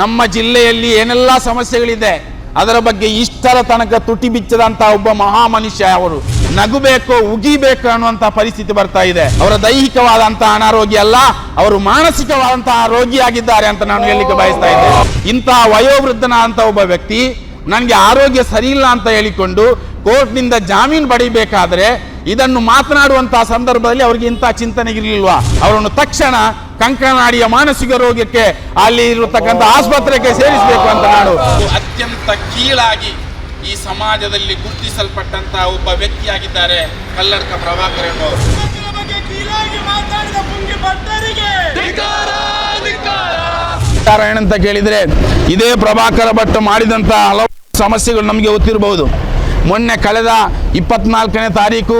ನಮ್ಮ ಜಿಲ್ಲೆಯಲ್ಲಿ ಏನೆಲ್ಲ ಸಮಸ್ಯೆಗಳಿದೆ, ಅದರ ಬಗ್ಗೆ ಇಷ್ಟರ ತನಕ ತುಟಿ ಬಿಚ್ಚದಂತ ಒಬ್ಬ ಮಹಾ ಮನುಷ್ಯ ಅವರು. ನಗುಬೇಕು, ಉಗಿಬೇಕು ಅನ್ನುವಂತ ಪರಿಸ್ಥಿತಿ ಬರ್ತಾ ಇದೆ. ಅವರ ದೈಹಿಕವಾದಂತಹ ಅನಾರೋಗ್ಯ ಅಲ್ಲ, ಅವರು ಮಾನಸಿಕವಾದಂತಹ ರೋಗಿಯಾಗಿದ್ದಾರೆ ಅಂತ ನಾನು ಹೇಳಲಿಕ್ಕೆ ಬಯಸ್ತಾ ಇದ್ದೇನೆ ಇಂತಹ ವಯೋವೃದ್ಧನಾದಂತ ಒಬ್ಬ ವ್ಯಕ್ತಿ, ನನಗೆ ಆರೋಗ್ಯ ಸರಿ ಇಲ್ಲ ಅಂತ ಹೇಳಿಕೊಂಡು ಕೋರ್ಟ್ನಿಂದ ಜಾಮೀನು ಪಡಿಬೇಕಾದ್ರೆ ಇದನ್ನು ಮಾತನಾಡುವಂತಹ ಸಂದರ್ಭದಲ್ಲಿ ಅವರಿಗೆ ಇಂಥ ಚಿಂತನೆ ಇರಲಿಲ್ವಾ ಅವರನ್ನು ತಕ್ಷಣ ಕಂಕನಾಡಿಯ ಮಾನಸಿಕ ರೋಗಕ್ಕೆ ಅಲ್ಲಿ ಇರತಕ್ಕಂಥ ಆಸ್ಪತ್ರೆಗೆ ಸೇರಿಸಬೇಕು ಅಂತ ನಾನು. ಅತ್ಯಂತ ಕೀಳಾಗಿ ಈ ಸಮಾಜದಲ್ಲಿ ಗುರುತಿಸಲ್ಪಟ್ಟಂತಹ ಒಬ್ಬ ವ್ಯಕ್ತಿಯಾಗಿದ್ದಾರೆ ಕಲ್ಲಡ್ಕ ಪ್ರಭಾಕರ್ ಕಾರಣ ಏನಂತ ಕೇಳಿದ್ರೆ ಇದೇ ಪ್ರಭಾಕರ ಭಟ್ ಮಾಡಿದಂತ ಹಲವು ಸಮಸ್ಯೆಗಳು ನಮಗೆ ಗೊತ್ತಿರಬಹುದು. ಮೊನ್ನೆ ಕಳೆದ ಇಪ್ಪತ್ನಾಲ್ಕನೇ ತಾರೀಕು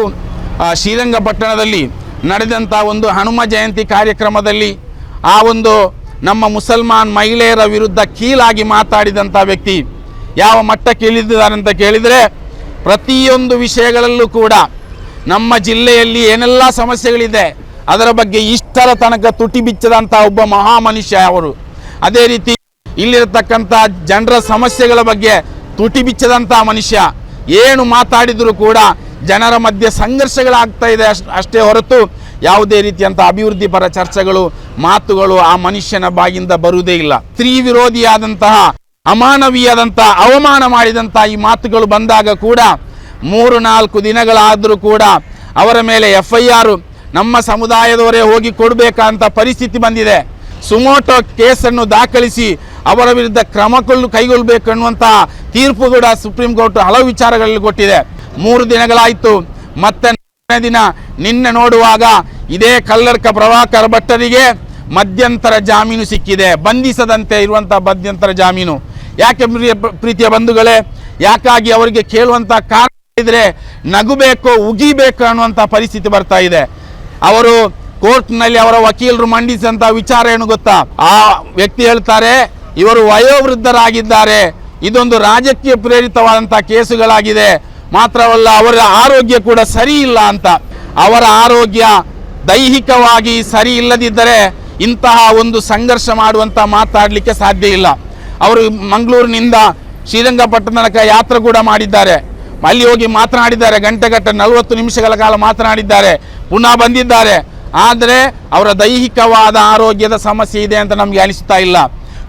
ಶ್ರೀರಂಗಪಟ್ಟಣದಲ್ಲಿ ನಡೆದಂಥ ಒಂದು ಹನುಮ ಜಯಂತಿ ಕಾರ್ಯಕ್ರಮದಲ್ಲಿ ಆ ಒಂದು ನಮ್ಮ ಮುಸಲ್ಮಾನ್ ಮಹಿಳೆಯರ ವಿರುದ್ಧ ಕೀಲಾಗಿ ಮಾತಾಡಿದಂಥ ವ್ಯಕ್ತಿ ಯಾವ ಮಟ್ಟಕ್ಕೆ ಇಳಿದಿದ್ದಾರೆ ಅಂತ ಕೇಳಿದರೆ, ಪ್ರತಿಯೊಂದು ವಿಷಯಗಳಲ್ಲೂ ಕೂಡ ನಮ್ಮ ಜಿಲ್ಲೆಯಲ್ಲಿ ಏನೆಲ್ಲ ಸಮಸ್ಯೆಗಳಿದೆ, ಅದರ ಬಗ್ಗೆ ಇಷ್ಟರ ತನಕ ತುಟಿ ಬಿಚ್ಚದಂಥ ಒಬ್ಬ ಮಹಾ ಮನುಷ್ಯ ಅವರು. ಅದೇ ರೀತಿ ಇಲ್ಲಿರತಕ್ಕಂಥ ಜನರ ಸಮಸ್ಯೆಗಳ ಬಗ್ಗೆ ತುಟಿ ಬಿಚ್ಚದಂಥ ಮನುಷ್ಯ ಏನು ಮಾತಾಡಿದರೂ ಕೂಡ ಜನರ ಮಧ್ಯೆ ಸಂಘರ್ಷಗಳಾಗ್ತಾ ಇದೆ ಅಷ್ಟ್- ಅಷ್ಟೇ ಹೊರತು ಯಾವುದೇ ರೀತಿಯಂಥ ಅಭಿವೃದ್ಧಿ ಪರ ಚರ್ಚೆಗಳು, ಮಾತುಗಳು ಆ ಮನುಷ್ಯನ ಬಾಗಿಂದ ಬರುವುದೇ ಇಲ್ಲ. ಸ್ತ್ರೀ ವಿರೋಧಿಯಾದಂತಹ ಅಮಾನವೀಯದಂತಹ ಅವಮಾನ ಮಾಡಿದಂತಹ ಈ ಮಾತುಗಳು ಬಂದಾಗ ಕೂಡ ಮೂರು ನಾಲ್ಕು ದಿನಗಳಾದರೂ ಕೂಡ ಅವರ ಮೇಲೆ ಎಫ್ ಐ ಆರು ನಮ್ಮ ಸಮುದಾಯದವರೇ ಹೋಗಿ ಕೊಡಬೇಕಂತ ಪರಿಸ್ಥಿತಿ ಬಂದಿದೆ. ಸುಮೋಟೋ ಕೇಸನ್ನು ದಾಖಲಿಸಿ ಅವರ ವಿರುದ್ಧ ಕ್ರಮಗಳನ್ನು ಕೈಗೊಳ್ಳಬೇಕು ಅನ್ನುವಂತಹ ತೀರ್ಪು ಕೂಡ ಸುಪ್ರೀಂ ಕೋರ್ಟ್ ಹಲವು ವಿಚಾರಗಳಲ್ಲಿ ಕೊಟ್ಟಿದೆ. ಮೂರು ದಿನಗಳಾಯಿತು. ಮತ್ತೆ ದಿನ ನಿನ್ನೆ ನೋಡುವಾಗ ಇದೇ ಕಲ್ಲರ್ಕ ಪ್ರಭಾಕರ ಭಟ್ಟರಿಗೆ ಮಧ್ಯಂತರ ಜಾಮೀನು ಸಿಕ್ಕಿದೆ. ಬಂಧಿಸದಂತೆ ಇರುವಂತಹ ಮಧ್ಯಂತರ ಜಾಮೀನು. ಯಾಕೆ ಪ್ರೀತಿಯ ಬಂಧುಗಳೇ, ಯಾಕಾಗಿ ಅವರಿಗೆ ಕೇಳುವಂತ ಕಾರಣ ಇದ್ರೆ ನಗುಬೇಕು, ಉಗಿಬೇಕು ಅನ್ನುವಂತ ಪರಿಸ್ಥಿತಿ ಬರ್ತಾ ಇದೆ. ಅವರು ಕೋರ್ಟ್ನಲ್ಲಿ ಅವರ ವಕೀಲರು ಮಂಡಿಸಿದಂತ ವಿಚಾರ ಏನು ಗೊತ್ತಾ? ಆ ವ್ಯಕ್ತಿ ಹೇಳ್ತಾರೆ, ಇವರು ವಯೋವೃದ್ಧರಾಗಿದ್ದಾರೆ, ಇದೊಂದು ರಾಜಕೀಯ ಪ್ರೇರಿತವಾದಂತಹ ಕೇಸುಗಳಾಗಿದೆ, ಮಾತ್ರವಲ್ಲ ಅವರ ಆರೋಗ್ಯ ಕೂಡ ಸರಿ ಇಲ್ಲ ಅಂತ. ಅವರ ಆರೋಗ್ಯ ದೈಹಿಕವಾಗಿ ಸರಿ ಇಲ್ಲದಿದ್ದರೆ ಇಂತಹ ಒಂದು ಸಂಘರ್ಷ ಮಾಡುವಂತ ಮಾತಾಡಲಿಕ್ಕೆ ಸಾಧ್ಯ ಇಲ್ಲ. ಅವರು ಮಂಗಳೂರಿನಿಂದ ಶ್ರೀರಂಗಪಟ್ಟಣಕ್ಕೆ ಯಾತ್ರೆ ಕೂಡ ಮಾಡಿದ್ದಾರೆ. ಅಲ್ಲಿ ಹೋಗಿ ಮಾತನಾಡಿದ್ದಾರೆ ಗಂಟೆಗಟ್ಟ ನಲವತ್ತು ನಿಮಿಷಗಳ ಕಾಲ ಮಾತನಾಡಿದ್ದಾರೆ, ಪುನಃ ಬಂದಿದ್ದಾರೆ. ಆದರೆ ಅವರ ದೈಹಿಕವಾದ ಆರೋಗ್ಯದ ಸಮಸ್ಯೆ ಇದೆ ಅಂತ ನಮಗೆ ಅನಿಸ್ತಾ ಇಲ್ಲ.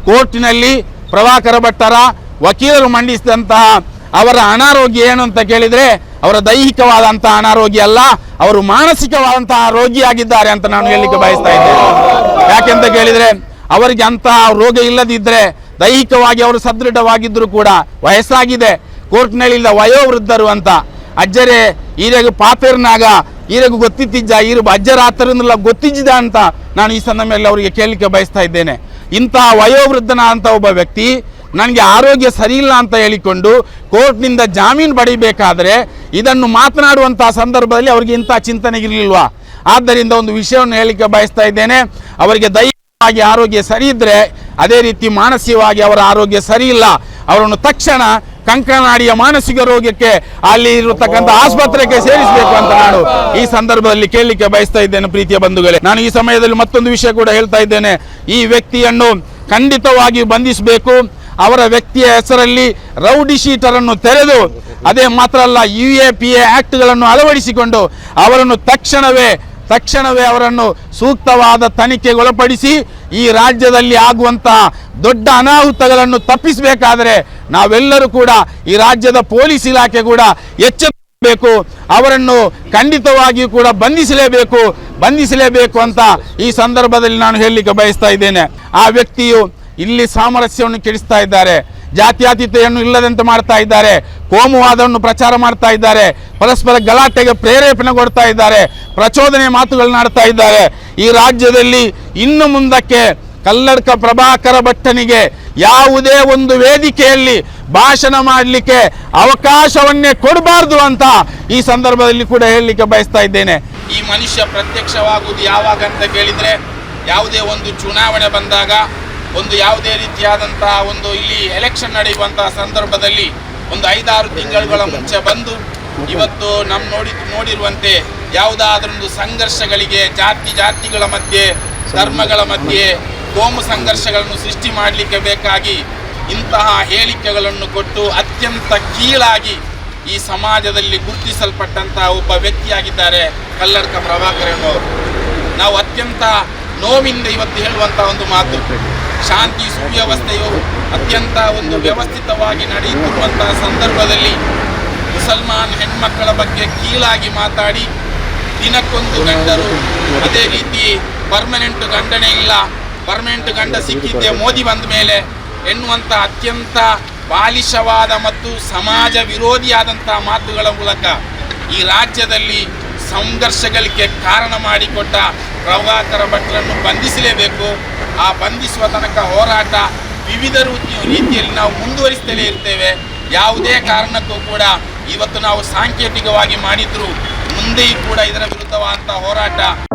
ಕೋರ್ಟಿನಲ್ಲಿ ಪ್ರಭಾಕರ ಭಟ್ಟರ ವಕೀಲರು ಮಂಡಿಸಿದಂತಹ ಅವರ ಅನಾರೋಗ್ಯ ಏನು ಅಂತ ಕೇಳಿದರೆ, ಅವರ ದೈಹಿಕವಾದಂತಹ ಅನಾರೋಗ್ಯ ಅಲ್ಲ, ಅವರು ಮಾನಸಿಕವಾದಂತಹ ರೋಗಿಯಾಗಿದ್ದಾರೆ ಅಂತ ನಾನು ಹೇಳಲಿಕ್ಕೆ ಬಯಸ್ತಾ ಇದ್ದೇನೆ. ಯಾಕೆಂತ ಕೇಳಿದರೆ, ಅವರಿಗೆ ಅಂತಹ ರೋಗ ಇಲ್ಲದಿದ್ದರೆ ದೈಹಿಕವಾಗಿ ಅವರು ಸದೃಢವಾಗಿದ್ದರೂ ಕೂಡ ವಯಸ್ಸಾಗಿದೆ. ಕೋರ್ಟ್ನಲ್ಲಿ ವಯೋವೃದ್ಧರು ಅಂತ, ಅಜ್ಜರೇ, ಈರೆಗೆ ಪಾತೇರ್ನಾಗ ಈರೆಗು ಗೊತ್ತಿತ್ತಿಜ್ಜ ಈರು ಅಜ್ಜರ ಆತರನ್ನೆಲ್ಲ ಗೊತ್ತಿಜ್ಜಿದ ಅಂತ ನಾನು ಈ ಸಂದರ್ಭದಲ್ಲಿ ಅವರಿಗೆ ಕೇಳಲಿಕ್ಕೆ ಬಯಸ್ತಾ ಇದ್ದೇನೆ. ಇಂತಹ ಅಂತ ಒಬ್ಬ ವ್ಯಕ್ತಿ ನನಗೆ ಆರೋಗ್ಯ ಸರಿಯಿಲ್ಲ ಅಂತ ಹೇಳಿಕೊಂಡು ಕೋರ್ಟ್ನಿಂದ ಜಾಮೀನು ಪಡಿಬೇಕಾದ್ರೆ ಇದನ್ನು ಮಾತನಾಡುವಂತಹ ಸಂದರ್ಭದಲ್ಲಿ ಅವರಿಗೆ ಇಂಥ ಚಿಂತನೆ ಇರಲಿಲ್ವಾ? ಆದ್ದರಿಂದ ಒಂದು ವಿಷಯವನ್ನು ಹೇಳಲಿಕ್ಕೆ ಬಯಸ್ತಾ ಇದ್ದೇನೆ. ಅವರಿಗೆ ದೈಹಿಕವಾಗಿ ಆರೋಗ್ಯ ಸರಿ ಇದ್ರೆ ಅದೇ ರೀತಿ ಮಾನಸಿಕವಾಗಿ ಅವರ ಆರೋಗ್ಯ ಸರಿ ಇಲ್ಲ ಅವರನ್ನು ತಕ್ಷಣ ಕಂಕನಾಡಿಯ ಮಾನಸಿಕ ರೋಗಕ್ಕೆ ಅಲ್ಲಿ ಇರತಕ್ಕಂಥ ಆಸ್ಪತ್ರೆಗೆ ಸೇರಿಸಬೇಕು ಅಂತ ನಾನು ಈ ಸಂದರ್ಭದಲ್ಲಿ ಕೇಳಲಿಕ್ಕೆ ಬಯಸ್ತಾ ಇದ್ದೇನೆ ಪ್ರೀತಿಯ ಬಂಧುಗಳೇ. ನಾನು ಈ ಸಮಯದಲ್ಲಿ ಮತ್ತೊಂದು ವಿಷಯ ಕೂಡ ಹೇಳ್ತಾ ಇದ್ದೇನೆ. ಈ ವ್ಯಕ್ತಿಯನ್ನು ಖಂಡಿತವಾಗಿ ಬಂಧಿಸಬೇಕು. ಅವರ ವ್ಯಕ್ತಿಯ ಹೆಸರಲ್ಲಿ ರೌಡಿ ಶೀಟರನ್ನು ತೆರೆದು, ಅದೇ ಮಾತ್ರ ಅಲ್ಲ ಯು ಎ ಪಿ ಎ ಆಕ್ಟ್ಗಳನ್ನು ಅಳವಡಿಸಿಕೊಂಡು ಅವರನ್ನು ತಕ್ಷಣವೇ ತಕ್ಷಣವೇ ಅವರನ್ನು ಸೂಕ್ತವಾದ ತನಿಖೆಗೊಳಪಡಿಸಿ ಈ ರಾಜ್ಯದಲ್ಲಿ ಆಗುವಂತಹ ದೊಡ್ಡ ಅನಾಹುತಗಳನ್ನು ತಪ್ಪಿಸಬೇಕಾದರೆ ನಾವೆಲ್ಲರೂ ಕೂಡ ಈ ರಾಜ್ಯದ ಪೊಲೀಸ್ ಇಲಾಖೆ ಕೂಡ ಎಚ್ಚೆತ್ತಬೇಕು ಅವರನ್ನು ಖಂಡಿತವಾಗಿಯೂ ಕೂಡ ಬಂಧಿಸಲೇಬೇಕು ಬಂಧಿಸಲೇಬೇಕು ಅಂತ ಈ ಸಂದರ್ಭದಲ್ಲಿ ನಾನು ಹೇಳಲಿಕ್ಕೆ ಬಯಸ್ತಾ ಇದ್ದೇನೆ. ಆ ವ್ಯಕ್ತಿಯು ಇಲ್ಲಿ ಸಾಮರಸ್ಯವನ್ನು ಕೆಡಿಸ್ತಾ ಇದ್ದಾರೆ ಜಾತ್ಯಾತೀತೆಯನ್ನು ಇಲ್ಲದಂತೆ ಮಾಡ್ತಾ ಇದ್ದಾರೆ, ಕೋಮುವಾದವನ್ನು ಪ್ರಚಾರ ಮಾಡ್ತಾ ಇದ್ದಾರೆ, ಪರಸ್ಪರ ಗಲಾಟೆಗೆ ಪ್ರೇರೇಪಣೆ ಕೊಡ್ತಾ ಇದ್ದಾರೆ, ಪ್ರಚೋದನೆ ಮಾತುಗಳನ್ನಾಡ್ತಾ ಇದ್ದಾರೆ. ಈ ರಾಜ್ಯದಲ್ಲಿ ಇನ್ನು ಮುಂದಕ್ಕೆ ಕಲ್ಲಡ್ಕ ಪ್ರಭಾಕರ ಭಟ್ಟನಿಗೆ ಯಾವುದೇ ಒಂದು ವೇದಿಕೆಯಲ್ಲಿ ಭಾಷಣ ಮಾಡಲಿಕ್ಕೆ ಅವಕಾಶವನ್ನೇ ಕೊಡಬಾರ್ದು ಅಂತ ಈ ಸಂದರ್ಭದಲ್ಲಿ ಕೂಡ ಹೇಳಲಿಕ್ಕೆ ಬಯಸ್ತಾ ಇದ್ದೇನೆ. ಈ ಮನುಷ್ಯ ಪ್ರತ್ಯಕ್ಷವಾಗುವುದು ಯಾವಾಗ ಅಂತ ಕೇಳಿದ್ರೆ ಯಾವುದೇ ಒಂದು ಚುನಾವಣೆ ಬಂದಾಗ, ಒಂದು ಯಾವುದೇ ರೀತಿಯಾದಂತಹ ಒಂದು ಇಲ್ಲಿ ಎಲೆಕ್ಷನ್ ನಡೆಯುವಂತಹ ಸಂದರ್ಭದಲ್ಲಿ ಒಂದು ಐದಾರು ತಿಂಗಳುಗಳ ಮುಂಚೆ ಬಂದು ಇವತ್ತು ನಮ್ಮ ನೋಡಿ, ನೋಡಿರುವಂತೆ ಯಾವುದಾದ್ರೊಂದು ಸಂಘರ್ಷಗಳಿಗೆ ಜಾತಿ, ಜಾತಿಗಳ ಮಧ್ಯೆ, ಧರ್ಮಗಳ ಮಧ್ಯೆ ಕೋಮು ಸಂಘರ್ಷಗಳನ್ನು ಸೃಷ್ಟಿ ಮಾಡಲಿಕ್ಕೆ ಬೇಕಾಗಿ ಇಂತಹ ಹೇಳಿಕೆಗಳನ್ನು ಕೊಟ್ಟು ಅತ್ಯಂತ ಕೀಳಾಗಿ ಈ ಸಮಾಜದಲ್ಲಿ ಗುರುತಿಸಲ್ಪಟ್ಟಂತಹ ಒಬ್ಬ ವ್ಯಕ್ತಿಯಾಗಿದ್ದಾರೆ ಕಲ್ಲಡ್ಕ ಪ್ರಭಾಕರ್ ಎನ್ನುವರು ನಾವು ಅತ್ಯಂತ ನೋವಿಂದ ಇವತ್ತು ಹೇಳುವಂತಹ ಒಂದು ಮಾತು. ಶಾಂತಿ, ಸುವ್ಯವಸ್ಥೆಯು ಅತ್ಯಂತ ಒಂದು ವ್ಯವಸ್ಥಿತವಾಗಿ ನಡೆಯುತ್ತಿರುವಂತಹ ಸಂದರ್ಭದಲ್ಲಿ ಮುಸಲ್ಮಾನ್ ಹೆಣ್ಮಕ್ಕಳ ಬಗ್ಗೆ ಕೀಳಾಗಿ ಮಾತಾಡಿ ದಿನಕ್ಕೊಂದು ಗಂಡರು ಅದೇ ರೀತಿ ಪರ್ಮನೆಂಟ್ ಗಂಡನೆ ಇಲ್ಲ. ಪರ್ಮನೆಂಟ್ ಗಂಡ ಸಿಕ್ಕಿದ್ದೆ, ಮೋದಿ ಬಂದ ಮೇಲೆ ಎನ್ನುವಂಥ ಅತ್ಯಂತ ಬಾಲಿಶವಾದ ಮತ್ತು ಸಮಾಜ ವಿರೋಧಿಯಾದಂತಹ ಮಾತುಗಳ ಮೂಲಕ ಈ ರಾಜ್ಯದಲ್ಲಿ ಸಂಘರ್ಷಗಳಿಗೆ ಕಾರಣ ಮಾಡಿಕೊಟ್ಟ ಪ್ರಭಾಕರ ಭಟ್ರನ್ನು ಬಂಧಿಸಲೇಬೇಕು. ಆ ಬಂಧಿಸುವ ತನಕ ಹೋರಾಟ ವಿವಿಧ ರೀತಿ- ರೀತಿಯಲ್ಲಿ ನಾವು ಮುಂದುವರಿಸ್ತಲೇ ಇರ್ತೇವೆ. ಯಾವುದೇ ಕಾರಣಕ್ಕೂ ಕೂಡ ಇವತ್ತು ನಾವು ಸಾಂಕೇತಿಕವಾಗಿ ಮಾಡಿದ್ರು, ಮುಂದೆಯೂ ಕೂಡ ಇದರ ವಿರುದ್ಧವಾದಂಥ ಹೋರಾಟ